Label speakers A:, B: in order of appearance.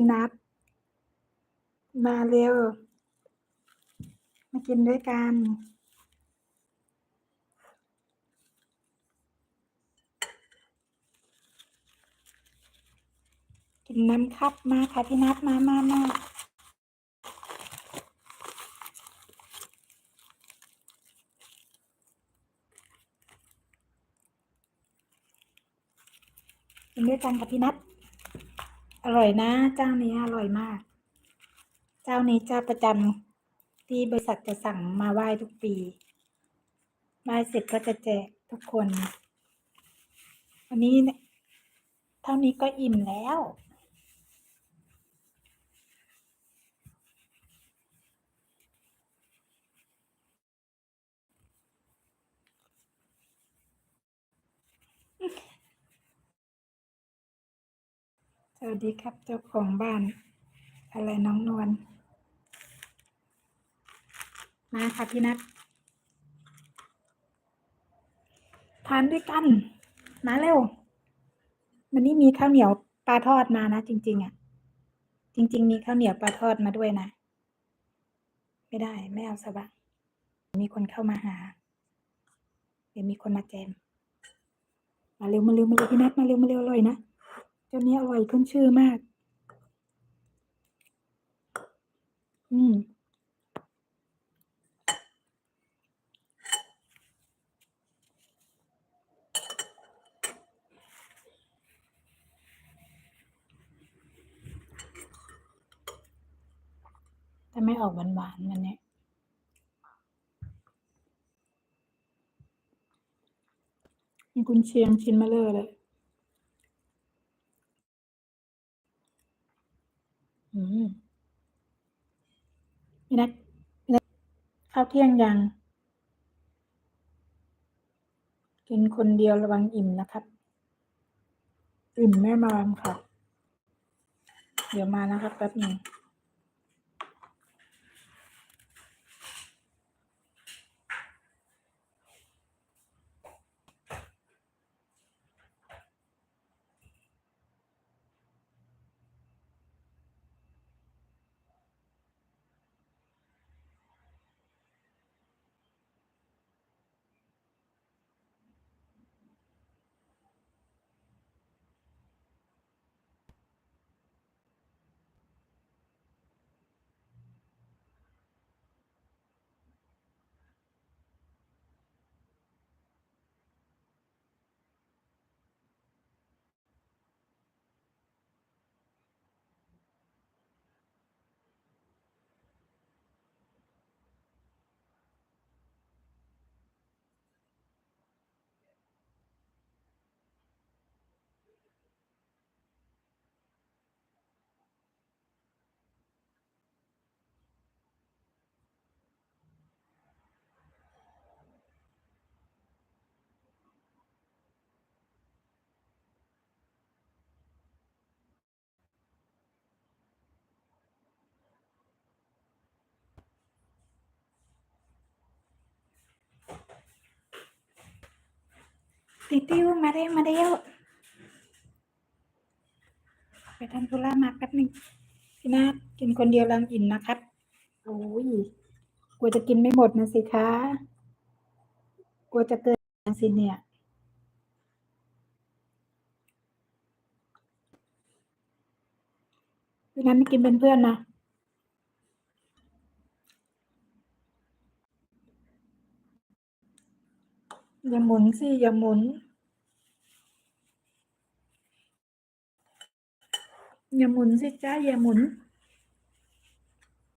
A: พี่นัทมาเร็ว มากินด้วยกัน กินน้ำครับมาค่ะพี่นัทมามามากินด้วยกันค่ะพี่นัท อร่อยนะ เจ้านี้อร่อยมาก เจ้านี้เจ้าประจำที่บริษัทจะสั่งมาไหว้ทุกปีไหว้เสร็จก็จะแจกทุกคน วันนี้เนี่ยเท่านี้ก็อิ่มแล้ว สวัสดีครับเจ้าของบ้าน อะไรน้องนวลมาค่ะพี่นัททานด้วยกัน มาเร็ว วันนี้มีข้าวเหนียวปลาทอดมานะจริง ๆ อะ จริง ๆ มีข้าวเหนียวปลาทอดมาด้วยนะ ไม่ได้ไม่เอาสบะมีคนเข้ามาหา เดี๋ยวมีคนมาแจม มาเร็วมาเร็วมาเร็วพี่นัทมาเร็วมาเร็วอร่อยนะ เจ้านี้อร่อยขึ้นชื่อมาก อืมแต่ไม่ออกหวานๆมันเนี่ยมีกุนเชียงชิ้นมาเลอเลย อืมพี่นัทพี่นัทข้าวเที่ยงยัง กินคนเดียวระวังอิ่มนะครับ อิ่มแน่นอนค่ะ เดี๋ยวมานะครับแป๊บหนึ่ง ติติวมาเร็วมาเร็วไปทำธุระมาแป๊บหนึ่งพี่นาฏกินคนเดียวลังอิ่มนะครับโอ้ยกลัวจะกินไม่หมดนะสิคะกลัวจะเกินสิเนี่ยพี่นัทไม่กินเป็นเพื่อนนะ อย่าหมุนสิ อย่าหมุน อย่าหมุนสิจ้าอย่าหมุน